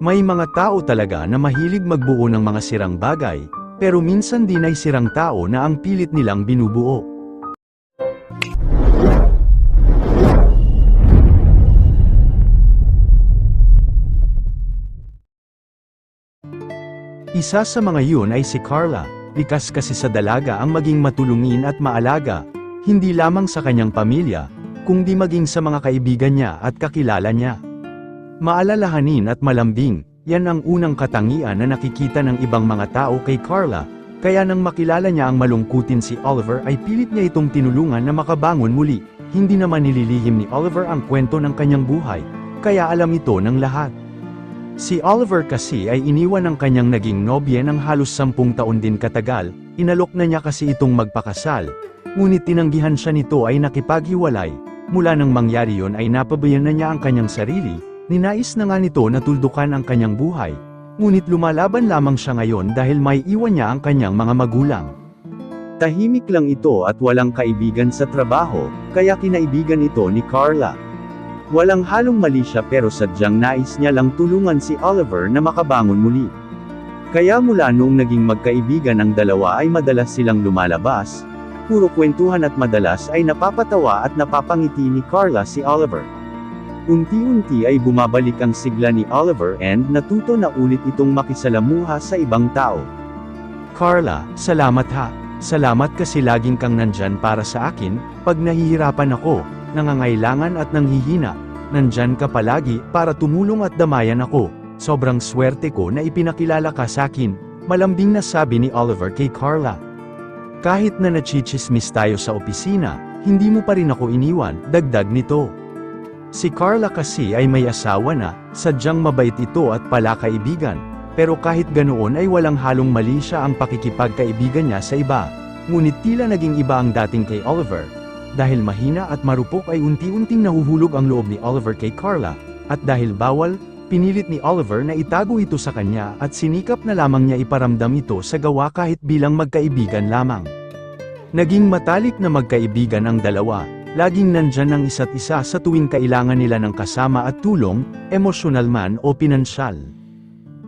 May mga tao talaga na mahilig magbuo ng mga sirang bagay, pero minsan din ay sirang tao na ang pilit nilang binubuo. Isa sa mga yun ay si Carla, likas kasi sa dalaga ang maging matulungin at maalaga, hindi lamang sa kanyang pamilya, kundi maging sa mga kaibigan niya at kakilala niya. Maalalahanin at malambing, yan ang unang katangian na nakikita ng ibang mga tao kay Carla, kaya nang makilala niya ang malungkutin si Oliver ay pilit niya itong tinulungan na makabangon muli, hindi naman nililihim ni Oliver ang kwento ng kanyang buhay, kaya alam ito ng lahat. Si Oliver kasi ay iniwan ng kanyang naging nobye ng halos sampung taon din katagal, inalok na niya kasi itong magpakasal, ngunit tinanggihan siya nito ay nakipaghiwalay, mula nang mangyari yon ay napabayan na niya ang kanyang sarili, ninais na nga nito na tuldukan ang kanyang buhay, ngunit lumalaban lamang siya ngayon dahil may iwan niya ang kanyang mga magulang. Tahimik lang ito at walang kaibigan sa trabaho, kaya kinaibigan ito ni Carla. Walang halong mali siya pero sadyang nais niya lang tulungan si Oliver na makabangon muli. Kaya mula noong naging magkaibigan ang dalawa ay madalas silang lumalabas, puro kwentuhan at madalas ay napapatawa at napapangiti ni Carla si Oliver. Unti-unti ay bumabalik ang sigla ni Oliver and natuto na ulit itong makisalamuha sa ibang tao. Carla, salamat ha. Salamat kasi laging kang nandyan para sa akin, pag nahihirapan ako, nangangailangan at nanghihina, nandyan ka palagi para tumulong at damayan ako. Sobrang swerte ko na ipinakilala ka sa akin, malambing na sabi ni Oliver kay Carla. Kahit na nachichismis tayo sa opisina, hindi mo pa rin ako iniwan, dagdag nito. Si Carla kasi ay may asawa na, sadyang mabait ito at palakaibigan, pero kahit ganoon ay walang halong mali siya ang pakikipagkaibigan niya sa iba. Ngunit tila naging iba ang dating kay Oliver. Dahil mahina at marupok ay unti-unting nahuhulog ang loob ni Oliver kay Carla, at dahil bawal, pinilit ni Oliver na itago ito sa kanya at sinikap na lamang niya iparamdam ito sa gawa kahit bilang magkaibigan lamang. Naging matalik na magkaibigan ang dalawa, laging nandyan ang isa't isa sa tuwing kailangan nila ng kasama at tulong, emosyonal man o pinansyal.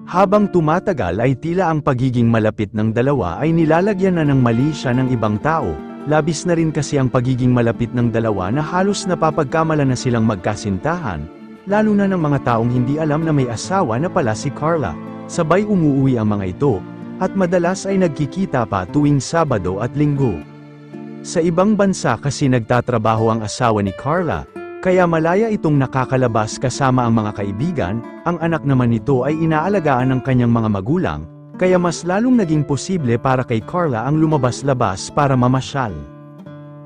Habang tumatagal ay tila ang pagiging malapit ng dalawa ay nilalagyan na ng mali siya ng ibang tao, labis na rin kasi ang pagiging malapit ng dalawa na halos napapagkamala na silang magkasintahan, lalo na ng mga taong hindi alam na may asawa na pala si Carla, sabay umuwi ang mga ito, at madalas ay nagkikita pa tuwing Sabado at Linggo. Sa ibang bansa kasi nagtatrabaho ang asawa ni Carla, kaya malaya itong nakakalabas kasama ang mga kaibigan, ang anak naman nito ay inaalagaan ng kanyang mga magulang, kaya mas lalong naging posible para kay Carla ang lumabas-labas para mamasyal.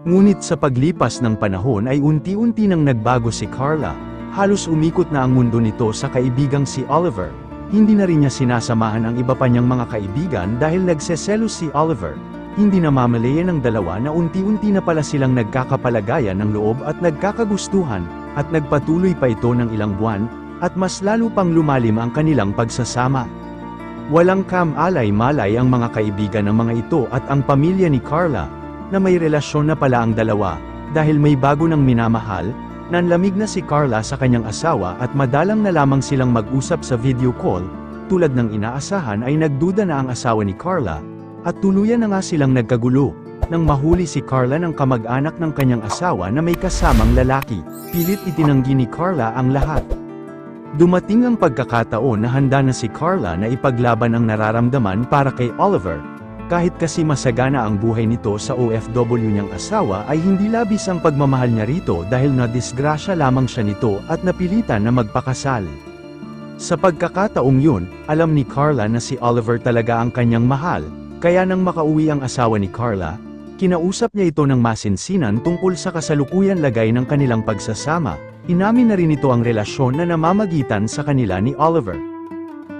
Ngunit sa paglipas ng panahon ay unti-unti nang nagbago si Carla, halos umikot na ang mundo nito sa kaibigang si Oliver, hindi na rin niya sinasamahan ang iba pa niyang mga kaibigan dahil nagseselos si Oliver, hindi na mamalayan ng dalawa na unti-unti na pala silang nagkakapalagayan ng loob at nagkakagustuhan, at nagpatuloy pa ito ng ilang buwan, at mas lalo pang lumalim ang kanilang pagsasama. Walang kam-alay-malay ang mga kaibigan ng mga ito at ang pamilya ni Carla, na may relasyon na pala ang dalawa, dahil may bago ng minamahal, nanlamig na si Carla sa kanyang asawa at madalang na lamang silang mag-usap sa video call, tulad ng inaasahan ay nagduda na ang asawa ni Carla, at tuluyan na nga silang nagkagulo, nang mahuli si Carla ng kamag-anak ng kanyang asawa na may kasamang lalaki, pilit itinanggi ni Carla ang lahat. Dumating ang pagkakataon na handa na si Carla na ipaglaban ang nararamdaman para kay Oliver, kahit kasi masagana ang buhay nito sa OFW niyang asawa ay hindi labis ang pagmamahal niya rito dahil na-disgrasya lamang siya nito at napilitan na magpakasal. Sa pagkakataong yun, alam ni Carla na si Oliver talaga ang kanyang mahal, kaya nang makauwi ang asawa ni Carla, kinausap niya ito ng masinsinan tungkol sa kasalukuyan lagay ng kanilang pagsasama, inamin na rin ito ang relasyon na namamagitan sa kanila ni Oliver.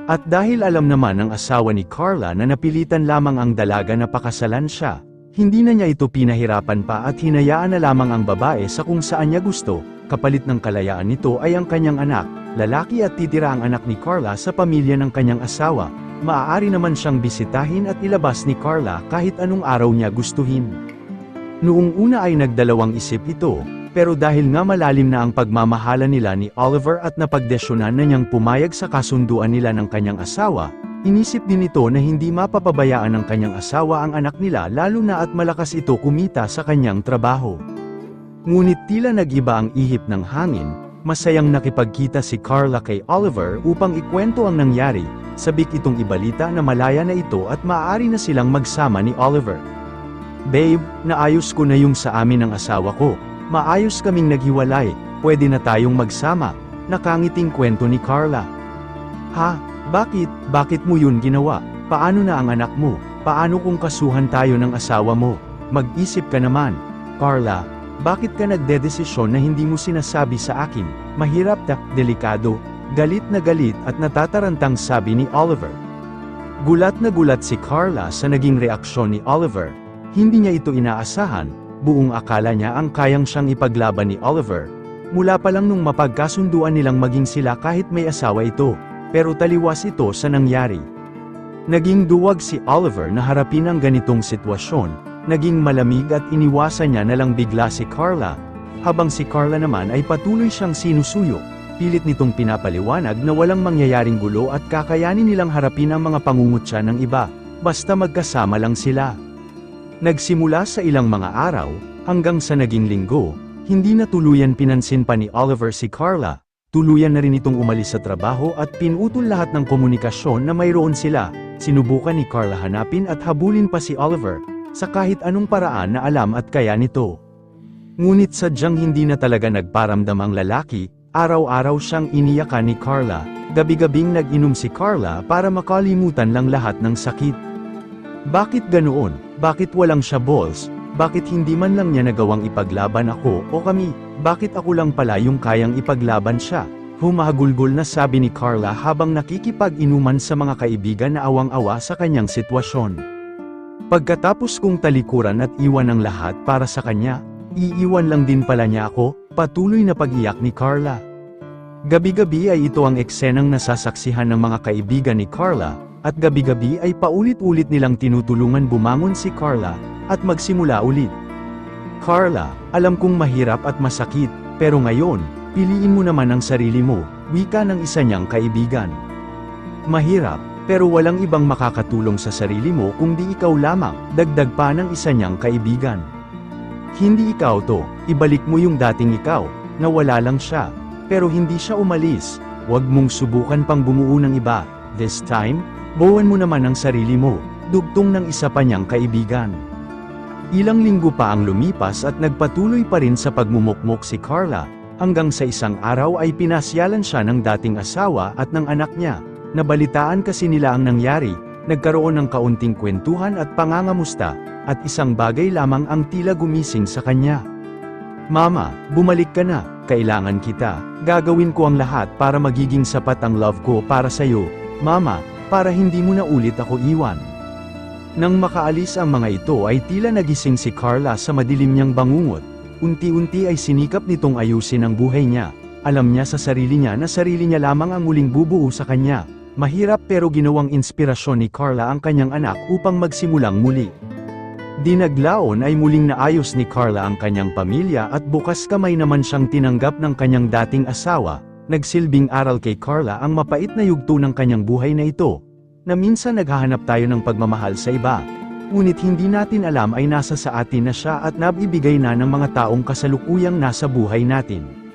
At dahil alam naman ng asawa ni Carla na napilitan lamang ang dalaga na pakasalan siya, hindi na niya ito pinahirapan pa at hinayaan na lamang ang babae sa kung saan niya gusto, kapalit ng kalayaan nito ay ang kanyang anak, lalaki at titira ang anak ni Carla sa pamilya ng kanyang asawa, maaari naman siyang bisitahin at ilabas ni Carla kahit anong araw niya gustuhin. Noong una ay nagdalawang isip ito, Pero dahil nga malalim na ang pagmamahala nila ni Oliver at napagdesyonan na niyang pumayag sa kasunduan nila ng kanyang asawa, inisip din ito na hindi mapapabayaan ng kanyang asawa ang anak nila lalo na at malakas ito kumita sa kanyang trabaho. Ngunit tila nag-iba ang ihip ng hangin, masayang nakipagkita si Carla kay Oliver upang ikwento ang nangyari, sabik itong ibalita na malaya na ito at maaari na silang magsama ni Oliver. Babe, naayos ko na yung sa amin ng asawa ko. Maayos kaming naghiwalay, pwede na tayong magsama. Nakangiting kwento ni Carla. Ha? Bakit? Bakit mo yun ginawa? Paano na ang anak mo? Paano kung kasuhan tayo ng asawa mo? Mag-isip ka naman. Carla, bakit ka nagdedesisyon na hindi mo sinasabi sa akin? Mahirap ta, delikado, galit na galit at natatarantang sabi ni Oliver. Gulat na gulat si Carla sa naging reaksyon ni Oliver. Hindi niya ito inaasahan, buong akala niya ang kayang siyang ipaglaban ni Oliver. Mula pa lang nung mapagkasunduan nilang maging sila kahit may asawa ito, pero taliwas ito sa nangyari. Naging duwag si Oliver na harapin ang ganitong sitwasyon, naging malamig at iniwasan niya na lang bigla si Carla, habang si Carla naman ay patuloy siyang sinusuyo, pilit nitong pinapaliwanag na walang mangyayaring gulo at kakayanin nilang harapin ang mga pangungutya ng iba, basta magkasama lang sila. Nagsimula sa ilang mga araw, hanggang sa naging linggo, hindi na tuluyan pinansin pa ni Oliver si Carla, tuluyan na rin itong umalis sa trabaho at pinutol lahat ng komunikasyon na mayroon sila, sinubukan ni Carla hanapin at habulin pa si Oliver, sa kahit anong paraan na alam at kaya nito. Ngunit sadyang hindi na talaga nagparamdam ang lalaki, araw-araw siyang iniyakan ni Carla, gabi-gabing nag-inom si Carla para makalimutan lang lahat ng sakit. Bakit ganoon? Bakit walang siya balls? Bakit hindi man lang niya nagawang ipaglaban ako o kami? Bakit ako lang pala yung kayang ipaglaban siya? Humahagulgol na sabi ni Carla habang nakikipag-inuman sa mga kaibigan na awang-awa sa kanyang sitwasyon. Pagkatapos kong talikuran at iwan ang lahat para sa kanya, iiwan lang din pala niya ako, patuloy na pag-iyak ni Carla. Gabi-gabi ay ito ang eksenang nasasaksihan ng mga kaibigan ni Carla, at gabi-gabi ay paulit-ulit nilang tinutulungan bumangon si Carla, at magsimula ulit. Carla, alam kong mahirap at masakit, pero ngayon, piliin mo naman ang sarili mo, wika ng isa niyang kaibigan. Mahirap, pero walang ibang makakatulong sa sarili mo kundi ikaw lamang, dagdag pa ng isa niyang kaibigan. Hindi ikaw to, ibalik mo yung dating ikaw, na wala lang siya. Pero hindi siya umalis, huwag mong subukan pang bumuo ng iba, this time, buwan mo naman ang sarili mo, dugtong ng isa pa niyang kaibigan. Ilang linggo pa ang lumipas at nagpatuloy pa rin sa pagmumukmok si Carla, hanggang sa isang araw ay pinasyalan siya ng dating asawa at ng anak niya. Nabalitaan kasi nila ang nangyari, nagkaroon ng kaunting kwentuhan at pangangamusta, at isang bagay lamang ang tila gumising sa kanya. Mama, bumalik ka na, kailangan kita, gagawin ko ang lahat para magiging sapat ang love ko para sa'yo, Mama, para hindi mo na ulit ako iwan. Nang makaalis ang mga ito ay tila nagising si Carla sa madilim niyang bangungot, unti-unti ay sinikap nitong ayusin ang buhay niya, alam niya sa sarili niya na sarili niya lamang ang muling bubuo sa kanya, mahirap pero ginawang inspirasyon ni Carla ang kanyang anak upang magsimulang muli. Dinaglaon ay muling naayos ni Carla ang kanyang pamilya at bukas kamay naman siyang tinanggap ng kanyang dating asawa, nagsilbing aral kay Carla ang mapait na yugto ng kanyang buhay na ito, na minsan naghahanap tayo ng pagmamahal sa iba. Ngunit hindi natin alam ay nasa sa atin na siya at nabibigay na ng mga taong kasalukuyang nasa buhay natin.